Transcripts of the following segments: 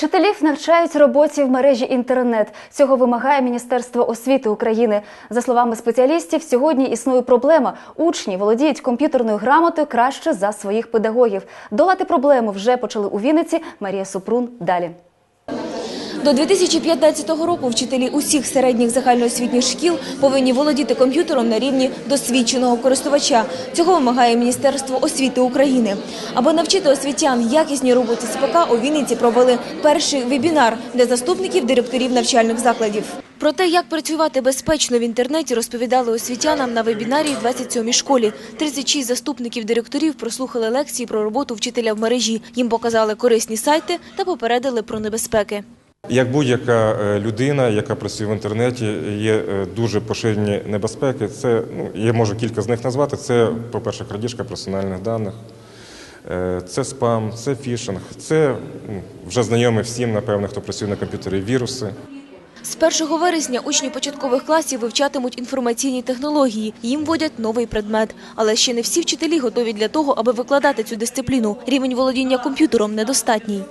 Вчителів навчають роботі в мережі інтернет. Цього вимагає Міністерство освіти України. За словами спеціалістів, сьогодні існує проблема. Учні володіють комп'ютерною грамотою краще за своїх педагогів. Долати проблему вже почали у Вінниці. Марія Супрун далі. До 2015 року вчителі усіх середніх загальноосвітніх шкіл повинні володіти комп'ютером на рівні досвідченого користувача. Цього вимагає Міністерство освіти України. Аби навчити освітян якісній роботі з ПК, у Вінниці провели перший вебінар для заступників директорів навчальних закладів. Про те, як працювати безпечно в інтернеті, розповідали освітянам на вебінарі в 27-й школі. 36 заступників директорів прослухали лекції про роботу вчителя в мережі. Їм показали корисні сайти та попередили про небезпеки. Як будь-яка е, людина, яка працює в інтернеті, є е, дуже поширені небезпеки. Це ну я можу кілька з них назвати. Це, по-перше, крадіжка персональних даних, е, це спам, це фішинг, це ну, вже знайомі всім, напевно, хто працює на комп'ютері, віруси. З 1 вересня учні початкових класів вивчатимуть інформаційні технології. Їм вводять новий предмет. Але ще не всі вчителі готові для того, аби викладати цю дисципліну. Рівень володіння комп'ютером недостатній.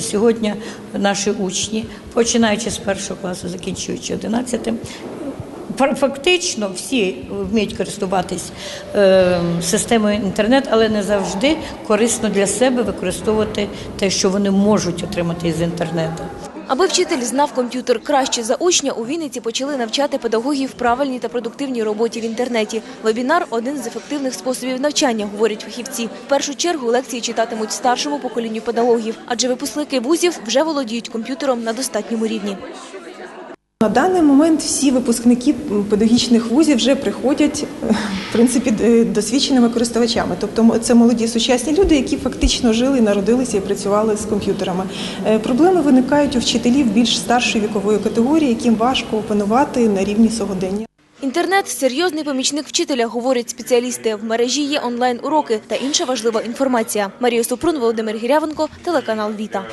Сьогодні наші учні, починаючи з першого класу, закінчуючи 11, фактично всі вміють користуватись е, системою інтернет, але не завжди корисно для себе використовувати те, що вони можуть отримати із інтернету. Аби вчитель знав комп'ютер краще за учня, у Вінниці почали навчати педагогів правильній та продуктивній роботі в інтернеті. Вебінар – один з ефективних способів навчання, говорять фахівці. В першу чергу лекції читатимуть старшому поколінню педагогів, адже випускники вузів вже володіють комп'ютером на достатньому рівні. На даний момент всі випускники педагогічних вузів вже приходять е, в принципі е, досвідченими користувачами. Тобто це молоді сучасні люди, які фактично жили, народилися і працювали з комп'ютерами. Е, Проблеми виникають у вчителів більш старшої вікової категорії, яким важко опанувати на рівні сьогодення. Інтернет – серйозний помічник вчителя, говорять спеціалісти. В мережі є онлайн-уроки та інша важлива інформація. Марія Супрун, Володимир Гірявенко, телеканал «Віта».